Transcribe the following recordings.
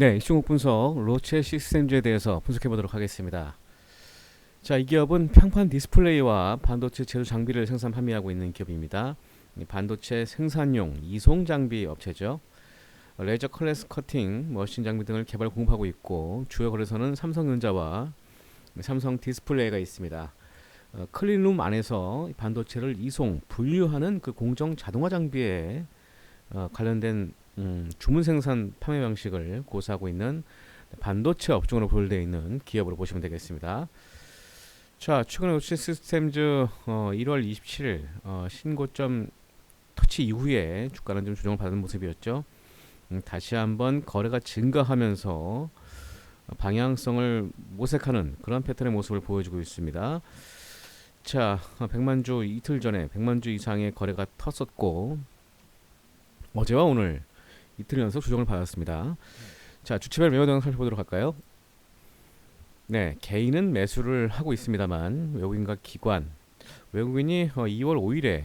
네, 이중국 분석 로체 시스템즈에 대해서 분석해 보도록 하겠습니다. 자, 이 기업은 평판 디스플레이와 반도체 제조 장비를 생산 판매하고 있는 기업입니다. 이 반도체 생산용 이송 장비 업체죠. 레이저 클래스 커팅, 머신 장비 등을 개발 공급하고 있고 주요 거래소는 삼성전자와 삼성 디스플레이가 있습니다. 어, 클린룸 안에서 이 반도체를 이송, 분류하는 그 공정 자동화 장비에 어, 관련된 음, 주문 생산 판매 방식을 고수하고 있는 반도체 업종으로 분류되어 있는 기업으로 보시면 되겠습니다. 자, 최근에 로치 시스템즈 어, 1월 27일 어, 신고점 터치 이후에 주가는 좀 조정을 받은 모습이었죠. 음, 다시 한번 거래가 증가하면서 방향성을 모색하는 그런 패턴의 모습을 보여주고 있습니다. 자, 어, 100만 주 이틀 전에 100만 주 이상의 거래가 텄었고 어제와 오늘 이틀 연속 조정을 받았습니다. 자, 주체별 매매 동향 살펴보도록 할까요? 네, 개인은 매수를 하고 있습니다만 외국인과 기관, 외국인이 어, 2월 5일에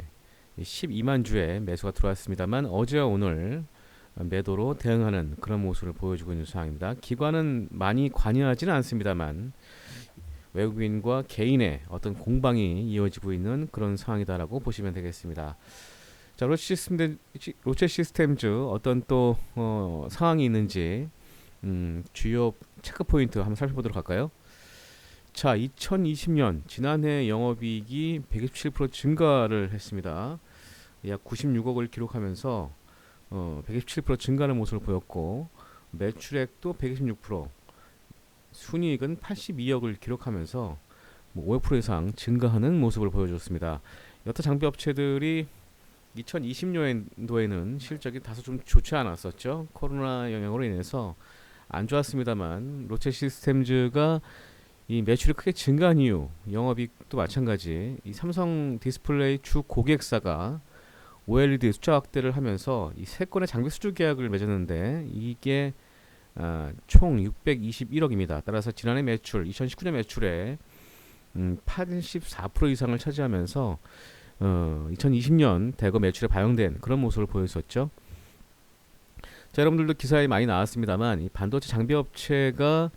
12만 주의 매수가 들어왔습니다만 어제와 오늘 매도로 대응하는 그런 모습을 보여주고 있는 상황입니다. 기관은 많이 관여하지는 않습니다만 외국인과 개인의 어떤 공방이 이어지고 있는 그런 상황이다라고 보시면 되겠습니다. 자, 로체 시스템 로체 시스템즈 어떤 또 어, 상황이 있는지 음, 주요 체크 포인트 한번 살펴보도록 할까요? 자, 2020년 지난해 영업이익이 127% 증가를 했습니다. 약 96억을 기록하면서 어, 127% 증가하는 모습을 보였고 매출액도 126%, 순이익은 82억을 기록하면서 뭐 5% 이상 증가하는 모습을 보여줬습니다. 여타 장비 업체들이 2020년도에는 실적이 다소 좀 좋지 않았었죠. 코로나 영향으로 인해서 안 좋았습니다만 로체 시스템즈가 이 매출이 크게 증가한 이유, 영업이익도 마찬가지. 이 삼성 디스플레이 주 고객사가 OLED 숫자 확대를 하면서 이 세 건의 장비 수주 계약을 맺었는데 이게 아, 총 621억입니다. 따라서 지난해 매출, 2019년 매출의 음, 84% 이상을 차지하면서 어, 2020년 대거 매출에 반영된 그런 모습을 보였었죠. 자, 여러분들도 기사에 많이 나왔습니다만 이 반도체 장비 업체가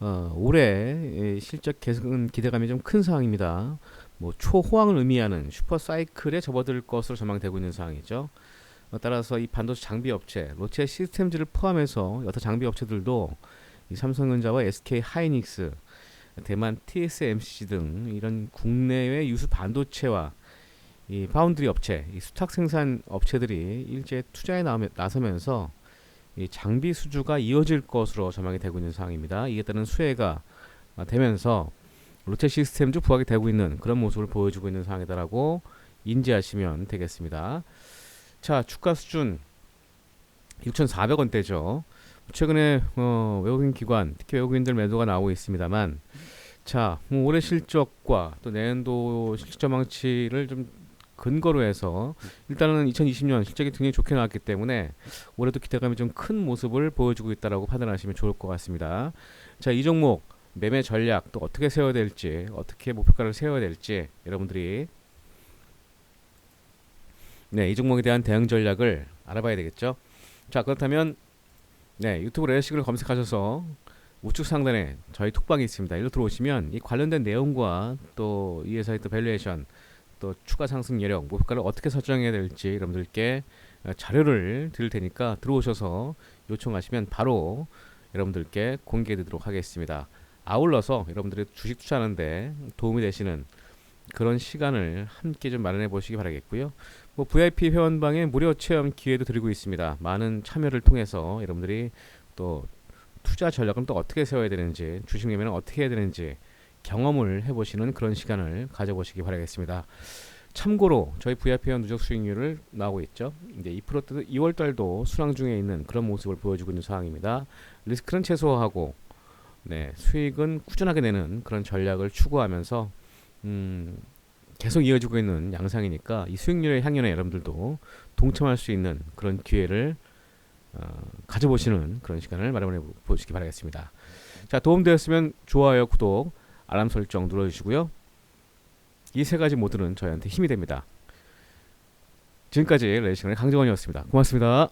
어, 올해 실적 개선 기대감이 좀 큰 상황입니다. 뭐 초호황을 의미하는 슈퍼 사이클에 접어들 것으로 전망되고 있는 상황이죠. 어, 따라서 이 반도체 장비 업체, 로체 시스템즈를 포함해서 여타 장비 업체들도 이 삼성전자와 SK 하이닉스, 대만 TSMC 등 이런 국내외 유수 반도체와 이 파운드리 업체, 이 수탁 생산 업체들이 일제 투자에 나서면서 이 장비 수주가 이어질 것으로 전망이 되고 있는 상황입니다. 이에 따른 수혜가 되면서 로체 시스템즈 부각이 되고 있는 그런 모습을 보여주고 있는 상황이다라고 인지하시면 되겠습니다. 자, 주가 수준 6,400원대죠. 최근에 어, 외국인 기관, 특히 외국인들 매도가 나오고 있습니다만, 자, 뭐 올해 실적과 또 내년도 실적 전망치를 좀 근거로 해서 일단은 2020년 실적이 굉장히 좋게 나왔기 때문에 올해도 기대감이 좀 큰 모습을 보여주고 있다라고 판단하시면 좋을 것 같습니다. 자, 이 종목 매매 전략 또 어떻게 세워야 될지, 어떻게 목표가를 세워야 될지 여러분들이 네, 이 종목에 대한 대응 전략을 알아봐야 되겠죠. 자, 그렇다면 네, 유튜브 레시식을 검색하셔서 우측 상단에 저희 톡방이 있습니다. 일로 들어오시면 이 관련된 내용과 또 이 회사의 또 밸류에이션 또 추가 상승 여력, 목표가를 어떻게 설정해야 될지 여러분들께 어, 자료를 드릴 테니까 들어오셔서 요청하시면 바로 여러분들께 공개해 드리도록 하겠습니다. 아울러서 여러분들이 주식 투자하는데 도움이 되시는 그런 시간을 함께 좀 마련해 보시기 바라겠고요. 뭐 VIP 회원방에 무료 체험 기회도 드리고 있습니다. 많은 참여를 통해서 여러분들이 또 투자 전략은 또 어떻게 세워야 되는지, 주식 매매는 어떻게 해야 되는지 경험을 해보시는 그런 시간을 가져보시기 바라겠습니다. 참고로 저희 VIP 회원 누적 수익률을 나오고 있죠. 이제 2%도 2월 달도 수랑 중에 있는 그런 모습을 보여주고 있는 상황입니다. 리스크는 최소화하고 네, 수익은 꾸준하게 내는 그런 전략을 추구하면서 음, 계속 이어지고 있는 양상이니까 이 수익률의 향연에 여러분들도 동참할 수 있는 그런 기회를 어, 가져보시는 그런 시간을 마련해 보시기 바라겠습니다. 자, 도움되었으면 좋아요, 구독, 알람 설정 눌러주시고요. 이 세 가지 모두는 저희한테 힘이 됩니다. 지금까지 레이싱의 강정원이었습니다. 고맙습니다.